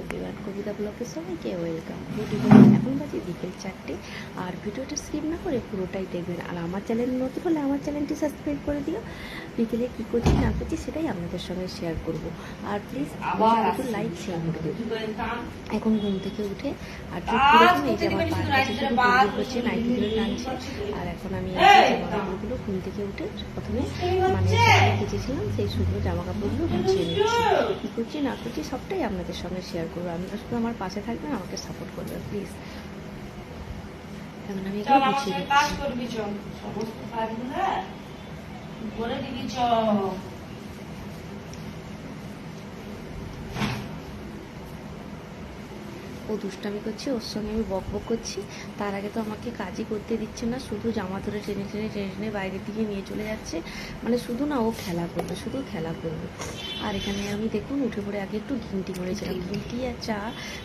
Everyone কবিতা ব্লকে সবাইকে welcome. Video এখন বাজে বিকেল চারটে। আর ভিডিওটা স্কিপ না করে পুরোটাই দেখবেন। আর আমার চ্যানেল নতুন হলে আমার চ্যানেলটি সাবস্ক্রাইব করে দিও। বিকেলে কী করছি না করছি সেটাই আপনাদের সঙ্গে শেয়ার করব। আর প্লিজ একটু লাইক শেয়ার করে দেবেন এখন ঘুম থেকে উঠে আর নাইটিগুলো টানছে আর এখন আমি এই যে জামা কাপড়গুলো ঘুম থেকে উঠে প্রথমে মানে কেচেছিলাম সেই শুকনো জামা কাপড়গুলো গুছিয়ে নিচ্ছি। করছি না করছি সবটাই আপনাদের সঙ্গে শেয়ার করব। আপনারা শুধু আমার পাশে থাকবেন আমাকে সাপোর্ট করবেন প্লিজ এখন আমি এগুলো আমার গুছিয়ে সঙ্গে দিচ্ছি কাজ করবি চল সমস্ত কাজগুলো করে দিবি চল ও দুষ্টামি করছে ওর সঙ্গে আমি বক বক করছি। তার আগে তো আমাকে কাজই করতে দিচ্ছে না শুধু জামা ধরে টেনে টেনে টেনে টেনে বাইরের দিকে নিয়ে চলে যাচ্ছে। মানে শুধু না ও খেলা করবে শুধু খেলা করবে। আর এখানে আমি দেখুন উঠে পড়ে আগে একটু ঘিনটি করেছিলাম। ঘিনটি আর চা।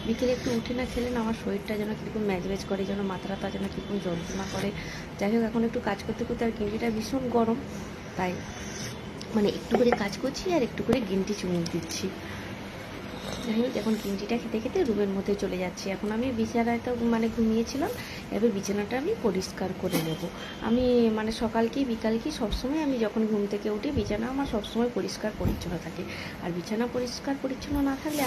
বিকেলে একটু উঠে না খেলে না আমার শরীরটা যেন কীরকম ম্যাচ করে যেন মাথাটা যেন কীরকম যন্ত্রণা করে। যাই হোক এখন একটু কাজ করতে করতে আর ঘিনটিটা ভীষণ গরম। তাই মানে একটু করে কাজ করছি আর একটু করে গিনটি চুমুক দিচ্ছি। যাই হোক, এখন কিমটিটা খেতে খেতে রুমের মধ্যে চলে যাচ্ছি। এখন আমি বিছানাটা মানে ঘুমিয়েছিলাম, এবার বিছানাটা আমি পরিষ্কার করে নেব। আমি মানে সকাল কি বিকাল কি সবসময় আমি যখন ঘুম থেকে উঠি, বিছানা আমার সবসময় পরিষ্কার পরিচ্ছন্ন থাকে। আর বিছানা পরিষ্কার পরিচ্ছন্ন না থাকলে